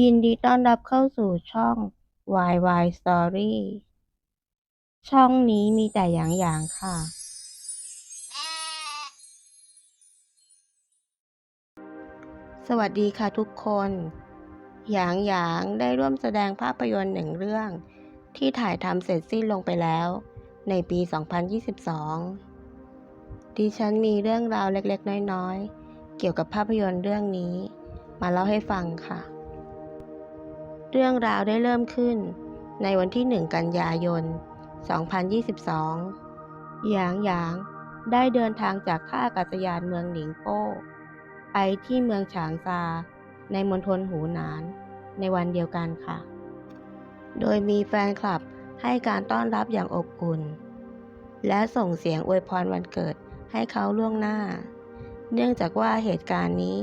ยินดีต้อนรับเข้าสู่ช่อง YY Story ช่องนี้มีแต่หยางหยางๆค่ะ สวัสดีค่ะทุกคน หยางหยางได้ร่วมแสดงภาพยนตร์หนึ่งเรื่อง ที่ถ่ายทำเสร็จสิ้นลงไปแล้ว ในปี 2022 ดิฉันมีเรื่องราวเล็กๆ น้อยๆ เกี่ยวกับภาพยนตร์เรื่องนี้ มาเล่าให้ฟังค่ะ เรื่องราวได้เริ่มขึ้น ในวันที่ 1 กันยายน 2022 หยางหยางได้เดินทางจากท่าอากาศยานเมืองหนิงโป้ ไปที่เมืองฉางซา ในมณฑลหูหนาน ในวันเดียวกันค่ะ โดยมีแฟนคลับให้การต้อนรับอย่างอบอุ่น และส่งเสียงอวยพรวันเกิดให้เขาล่วงหน้า เนื่องจากว่าเหตุการณ์นี้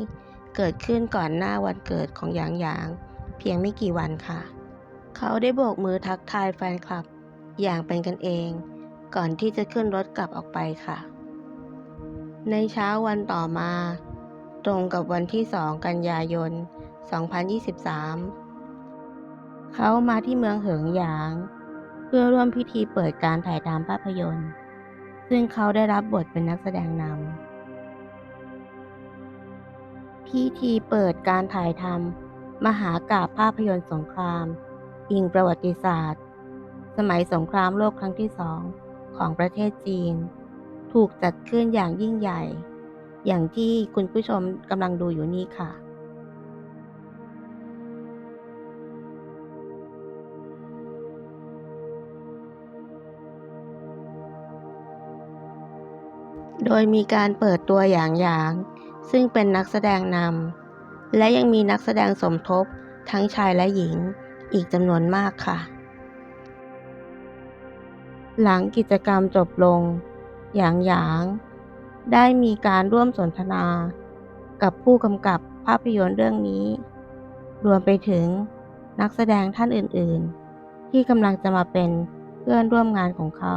เกิดขึ้นก่อนหน้าวันเกิดของหยางหยาง เพียงไม่กี่วันค่ะ เขาได้โบกมือทักทายแฟนคลับ อย่างเป็นกันเอง ก่อนที่จะขึ้นรถกลับออกไปค่ะ ในเช้าวันต่อมา ตรงกับวันที่ 2 กันยายน 2023 เขามาที่เมืองเหิงหยาง เพื่อร่วมพิธีเปิดการถ่ายทำภาพยนตร์ ซึ่งเขาได้รับบทเป็นนักแสดงนำพิธีเปิดการถ่ายทำ มหากาพภาพยนตร์สงคราม อิงประวัติศาสตร์ สมัยสงครามโลกครั้งที่สองของประเทศจีน ถูกจัดขึ้นอย่างยิ่งใหญ่ อย่างที่คุณผู้ชมกำลังดูอยู่นี่ค่ะ โดยมีการเปิดตัวอย่างอย่าง ซึ่งเป็นนักแสดงนำ และยังมีนักแสดงสมทบทั้งชายและหญิงอีกจำนวนมากค่ะ หลังกิจกรรมจบลง หยางหยาง ได้มีการร่วมสนทนา กับผู้กำกับภาพยนตร์เรื่องนี้ รวมไปถึงนักแสดงท่านอื่น ๆ ที่กำลังจะมาเป็นเพื่อนร่วมงานของเขา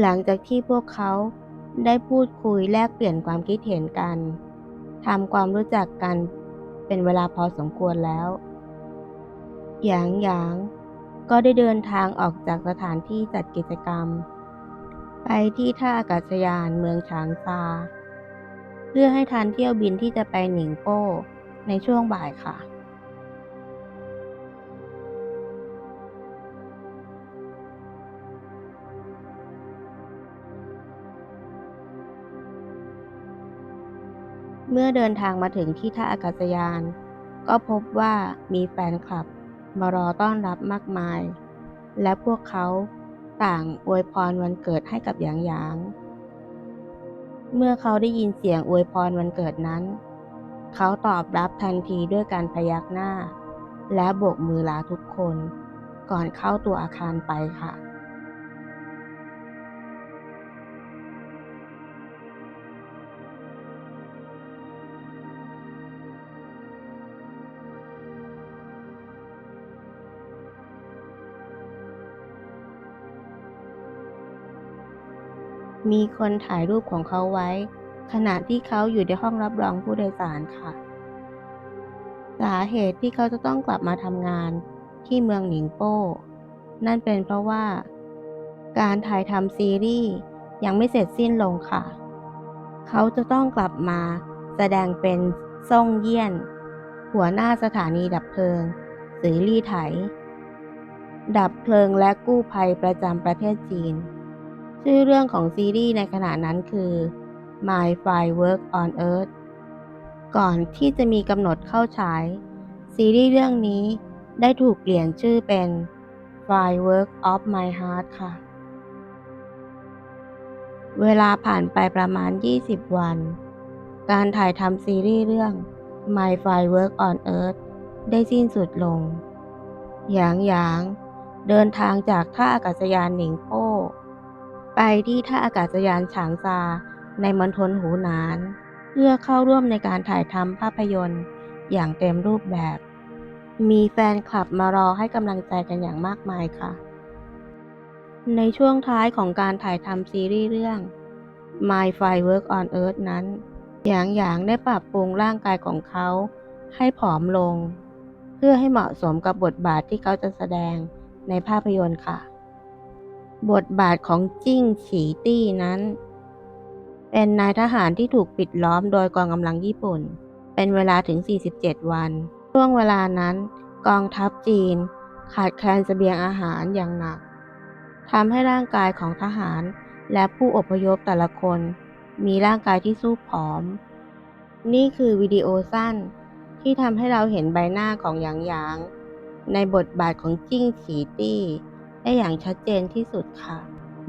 หลังจากที่พวกเขาได้พูดคุยแลกเปลี่ยนความคิดเห็นกัน ทำความรู้จักกันเป็นเวลาพอสมควรแล้ว หยางหยางก็ได้เดินทางออกจากสถานที่จัดกิจกรรม ไปที่ท่าอากาศยานเมืองฉางซา เพื่อให้ทันเที่ยวบินที่จะไปหนิงโป้ในช่วงบ่ายค่ะ มื่อเดินทางมาถึงที่ท่าอากาศยาน ก็พบว่ามีแฟนคลับ มารอต้อนรับมากมาย และพวกเขาต่างอวยพรวันเกิดให้กับหยางหยาง เมื่อเขาได้ยินเสียงอวยพรวันเกิดนั้น เขาตอบรับทันทีด้วยการพยักหน้า และโบกมือลาทุกคน ก่อนเข้าตัวอาคารไปค่ะ มีคนถ่ายรูปของเขาไว้ ขณะที่เขาอยู่ในห้องรับรองผู้โดยสารค่ะ สาเหตุที่เขาจะต้องกลับมาทำงานที่เมืองหนิงโป้ นั่นเป็นเพราะว่า การถ่ายทำซีรีส์ยังไม่เสร็จสิ้นลงค่ะ เขาจะต้องกลับมาแสดงเป็นซ่งเยี่ยน หัวหน้าสถานีดับเพลิงสือลี่ไถ ดับเพลิงและกู้ภัยประจำประเทศจีน ชื่อเรื่องของซีรีส์ในขณะนั้นคือ My Firework on Earth ก่อนที่จะมีกำหนดเข้าฉาย ซีรีส์เรื่องนี้ได้ถูกเปลี่ยนชื่อเป็น Firework of My Heart ค่ะ เวลาผ่านไปประมาณ 20 วัน การถ่ายทำซีรีส์เรื่อง My Firework on Earth ได้สิ้นสุดลง หยางหยางเดินทางจากท่าอากาศยานหนิงโป้ ไปที่ท่าอากาศยานฉางซา ในมณฑลหูหนาน เพื่อเข้าร่วมในการถ่ายทำภาพยนตร์อย่างเต็มรูปแบบ มีแฟนคลับมารอให้กำลังใจกันอย่างมากมายค่ะ ในช่วงท้ายของการถ่ายทำซีรีส์เรื่อง My Firework on Earth นั้น หยางหยางได้ปรับปรุงร่างกายของเขาให้ผอมลง เพื่อให้เหมาะสมกับบทบาทที่เขาจะแสดงในภาพยนตร์ค่ะ บทบาทของจิ้งฉีตี้นั้น เป็นนายทหารที่ถูกปิดล้อมโดยกองกำลังญี่ปุ่น เป็นเวลาถึง 47 วัน ช่วงเวลานั้น กองทัพจีน ขาดแคลนเสบียงอาหารอย่างหนักทำให้ร่างกายของทหารและผู้อพยพแต่ละคน มีร่างกายที่สู้ผอม นี่คือวิดีโอสั้นที่ทำให้เราเห็นใบหน้าของหยางหยาง ในบทบาทของจิ้งฉีตี้ ได้อย่างชัดเจนที่สุดค่ะ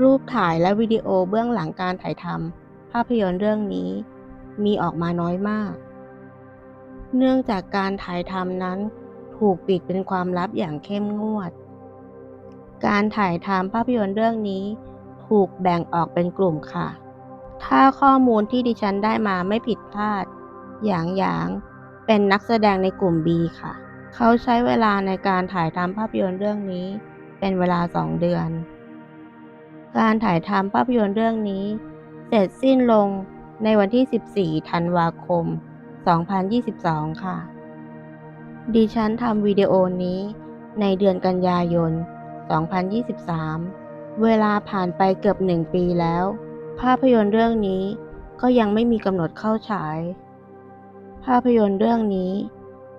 รูปถ่ายและวิดีโอเบื้องหลังการถ่ายทำภาพยนตร์เรื่องนี้ มีออกมาน้อยมาก เนื่องจากการถ่ายทำนั้นถูกปิดเป็นความลับอย่างเข้มงวด การถ่ายทำภาพยนตร์เรื่องนี้ ถูกแบ่งออกเป็นกลุ่มค่ะ ถ้าข้อมูลที่ดิฉันได้มาไม่ผิดพลาดหยางหยางเป็นนักแสดงในกลุ่ม B ค่ะ เขาใช้เวลาในการถ่ายทำภาพยนตร์เรื่องนี้ เป็นเวลา2เดือน การถ่ายทำภาพยนตร์เรื่องนี้ เสร็จสิ้นลงในวันที่ 14 ธันวาคม 2022 ค่ะ ดิฉันทำวิดีโอนี้ในเดือนกันยายน 2023 เวลาผ่านไปเกือบหนึ่งปีแล้ว ภาพยนตร์เรื่องนี้ก็ยังไม่มีกำหนดเข้าฉาย ภาพยนตร์เรื่องนี้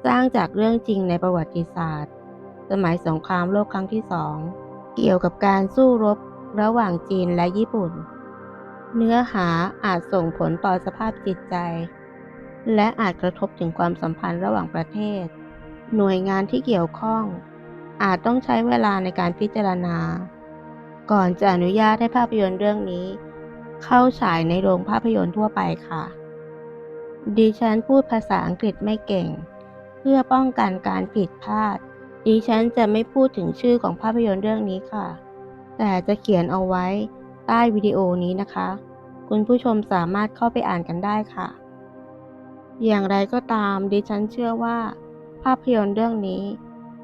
สร้างจากเรื่องจริงในประวัติศาสตร์ สมัยสงครามโลกครั้งที่สอง เกี่ยวกับการสู้รบระหว่างจีนและญี่ปุ่น เนื้อหาอาจส่งผลต่อสภาพจิตใจ และอาจกระทบถึงความสัมพันธ์ระหว่างประเทศ หน่วยงานที่เกี่ยวข้อง อาจต้องใช้เวลาในการพิจารณา ก่อนจะอนุญาตให้ภาพยนตร์เรื่องนี้ เข้าฉายในโรงภาพยนตร์ทั่วไปค่ะ ดิฉันพูดภาษาอังกฤษไม่เก่ง เพื่อป้องกันการผิดพลาด ดิฉันจะไม่พูดถึงชื่อของภาพยนตร์เรื่องนี้ค่ะ แต่จะเขียนเอาไว้ใต้วิดีโอนี้นะคะ คุณผู้ชมสามารถเข้าไปอ่านกันได้ค่ะ อย่างไรก็ตามดิฉันเชื่อว่า ภาพยนตร์เรื่องนี้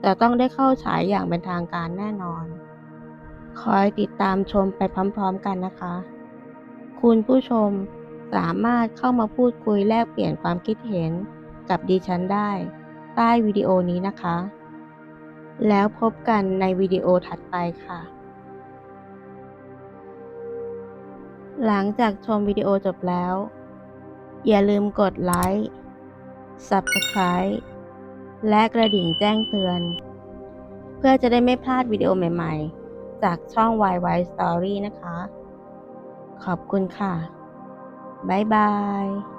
จะต้องได้เข้าฉายอย่างเป็นทางการแน่นอน คอยติดตามชมไปพร้อมๆกันนะคะ คุณผู้ชมสามารถเข้ามาพูดคุยแลกเปลี่ยนความคิดเห็นกับดิฉันได้ ใต้วิดีโอนี้นะคะ แล้วพบกันในวิดีโอถัดไปค่ะ หลังจากชมวิดีโอจบแล้ว อย่าลืมกดไลค์ Subscribe และกระดิ่งแจ้งเตือน เพื่อจะได้ไม่พลาดวิดีโอใหม่ๆ จากช่อง YY Story นะคะ ขอบคุณค่ะ บ๊ายบาย